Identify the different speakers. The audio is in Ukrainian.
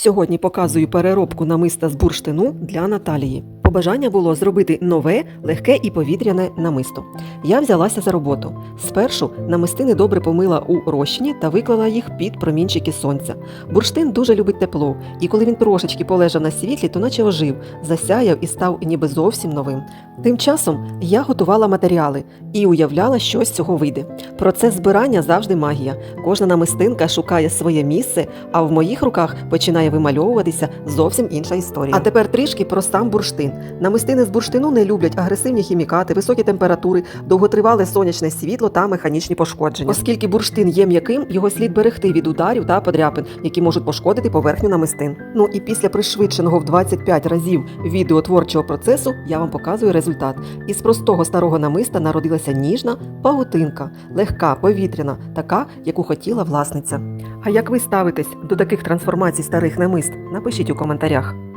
Speaker 1: Сьогодні показую переробку намиста з бурштину для Наталії. Побажання було зробити нове, легке і повітряне намисто. Я взялася за роботу. Спершу намистини добре помила у розчині та виклала їх під промінчики сонця. Бурштин дуже любить тепло, і коли він трошечки полежав на світлі, то наче ожив, засяяв і став ніби зовсім новим. Тим часом я готувала матеріали і уявляла, що з цього вийде. Процес збирання завжди магія. Кожна намистинка шукає своє місце, а в моїх руках починає вимальовуватися зовсім інша історія. А тепер трішки про сам бурштин. Намистини з бурштину не люблять агресивні хімікати, високі температури, довготривале сонячне світло та механічні пошкодження. Оскільки бурштин є м'яким, його слід берегти від ударів та подряпин, які можуть пошкодити поверхню намистин. Ну і після пришвидшеного в 25 разів відеотворчого процесу я вам показую результат. Із простого старого намиста народилася ніжна павутинка, легка, повітряна, така, яку хотіла власниця. А як ви ставитесь до таких трансформацій старих намист? Напишіть у коментарях.